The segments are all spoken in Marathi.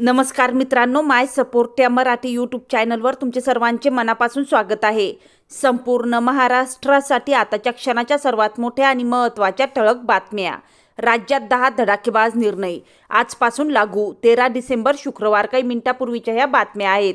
नमस्कार मित्रांनो माय सपोर्ट या मराठी यूट्यूब चॅनलवर तुमचे सर्वांचे मनापासून स्वागत आहे. संपूर्ण महाराष्ट्रासाठी आताच्या क्षणाच्या सर्वात मोठ्या आणि महत्त्वाच्या ठळक बातम्या. राज्यात दहा धडाकेबाज निर्णय. आजपासून लागू तेरा डिसेंबर शुक्रवार काही मिनिटापूर्वीच्या ह्या बातम्या आहेत.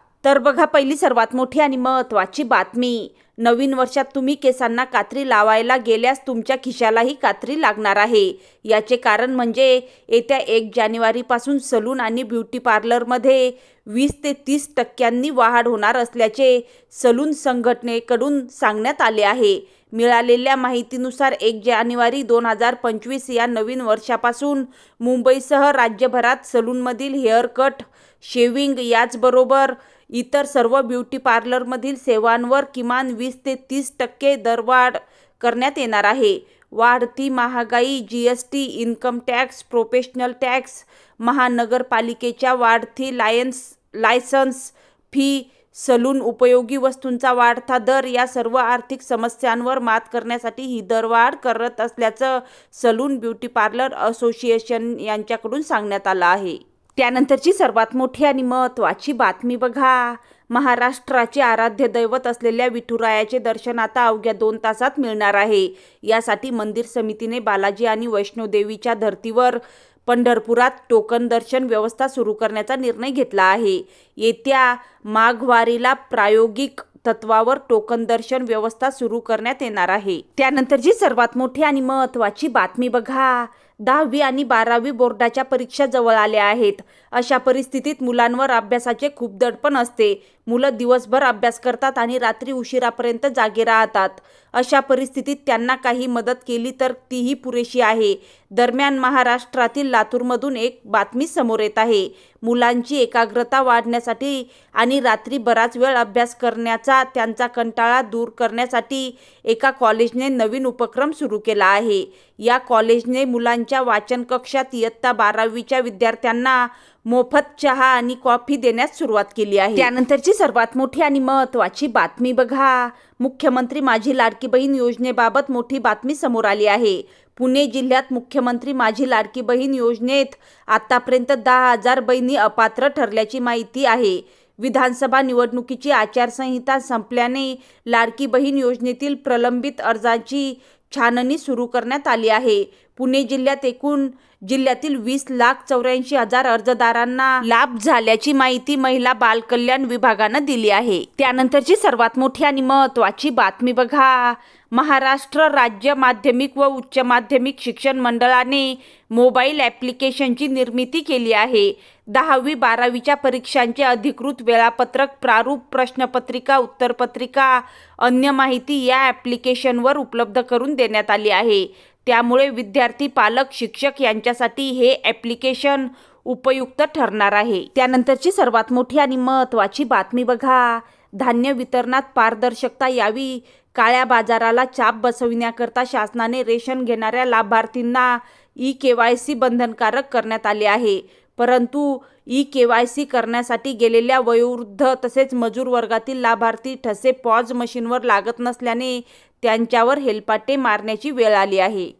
तर बघा पहिली सर्वात मोठी आणि महत्त्वाची बातमी. नवीन वर्षात तुम्ही केसांना कात्री लावायला गेल्यास तुमच्या खिशालाही कात्री लागणार आहे. याचे कारण म्हणजे येत्या एक जानेवारीपासून सलून आणि ब्युटी पार्लरमध्ये वीस ते तीस टक्क्यांनी वाढ होणार असल्याचे सलून संघटनेकडून सांगण्यात आले आहे. मिळालेल्या माहितीनुसार एक जानेवारी दोन हजार पंचवीस या नवीन वर्षापासून मुंबईसह राज्यभरात सलूनमधील हेअरकट शेविंग याचबरोबर इतर सर्व ब्युटी पार्लरमधील सेवांवर किमान वीस ते तीस टक्के दरवाढ करण्यात येणार आहे. वाढती महागाई G S T income tax professional tax महानगरपालिकेच्या वाढती लायन्स लायसन्स फी सलून उपयोगी वस्तूंचा वाढता दर या सर्व आर्थिक समस्यांवर मात करण्यासाठी ही दरवाढ करत असल्याचं सलून ब्युटी पार्लर असोसिएशन यांच्याकडून सांगण्यात आलं आहे. त्यानंतरची सर्वात मोठी आणि महत्त्वाची बातमी बघा. महाराष्ट्राचे आराध्य दैवत असलेल्या विठुरायाचे दर्शन आता अवघ्या दोन तासात मिळणार आहे. यासाठी मंदिर समितीने बालाजी आणि वैष्णोदेवीच्या धर्तीवर पंढरपुरात टोकन दर्शन व्यवस्था सुरू करण्याचा निर्णय घेतला आहे. येत्या माघवारीला प्रायोगिक तत्वावर टोकन दर्शन व्यवस्था सुरू करण्यात येणार आहे. त्यानंतर जी सर्वात मोठी आणि महत्त्वाची बातमी बघा. दहावी आणि बारावी बोर्डाच्या परीक्षा जवळ आल्या आहेत. अशा परिस्थितीत मुलांवर अभ्यासाचे खूप दडपण असते. मुलं दिवसभर अभ्यास करतात आणि रात्री उशिरापर्यंत जागे राहतात. अशा परिस्थितीत त्यांना काही मदत केली तर तीही पुरेशी आहे. दरम्यान महाराष्ट्रातील लातूरमधून एक बातमी समोर येत आहे. मुलांची एकाग्रता वाढण्यासाठी आणि रात्री बराच वेळ अभ्यास करण्याचा त्यांचा कंटाळा दूर करण्यासाठी एका कॉलेजने नवीन उपक्रम सुरू केला आहे. या कॉलेजने मुलांच्या वाचन कक्षात इयत्ता बारावीच्या विद्यार्थ्यांना मोफत चहा आणि कॉफी देण्यास सुरुवात केली आहे. त्यानंतरची सर्वात मोठी आणि महत्त्वाची बातमी बघा. मुख्यमंत्री माझी लाडकी बहीण योजनेबाबत मोठी बातमी समोर आली आहे. पुणे जिल्ह्यात मुख्यमंत्री माझी लाडकी बहीण योजनेत आतापर्यंत दहा हजार बहिणी अपात्र ठरल्याची माहिती आहे. विधानसभा निवडणुकीची आचारसंहिता संपल्याने लाडकी बहीण योजनेतील प्रलंबित अर्जाची छाननी सुरू करण्यात आली आहे. पुणे जिल्ह्यात एकूण जिल्ह्यातील वीस लाख चौऱ्याऐंशी हजार अर्जदारांना लाभ झाल्याची माहिती महिला बालकल्याण विभागानं दिली आहे. त्यानंतरची सर्वात मोठी आणि महत्त्वाची बातमी बघा. महाराष्ट्र राज्य माध्यमिक व उच्च माध्यमिक शिक्षण मंडळाने मोबाईल ॲप्लिकेशनची निर्मिती केली आहे. दहावी बारावीच्या परीक्षांचे अधिकृत वेळापत्रक प्रारूप प्रश्नपत्रिका उत्तरपत्रिका अन्य माहिती या ॲप्लिकेशनवर उपलब्ध करून देण्यात आली आहे. त्यामुळे विद्यार्थी पालक शिक्षक यांच्यासाठी हे ॲप्लिकेशन उपयुक्त ठरणार आहे. त्यानंतरची सर्वात मोठी आणि महत्त्वाची बातमी बघा. धान्य वितरणात पारदर्शकता यावी. काळ्या बाजाराला चाप बसविण्याकरता शासनाने रेशन घेणाऱ्या लाभार्थींना ई के वाय सी बंधनकारक करण्यात आले आहे. परंतु ई के वाय सी करण्यासाठी गेलेल्या वयोवृद्ध तसेच मजूर वर्गातील लाभार्थी ठसे पॉज मशीनवर लागत नसल्याने त्यांच्यावर हेलपाटे मारण्याची वेळ आली आहे.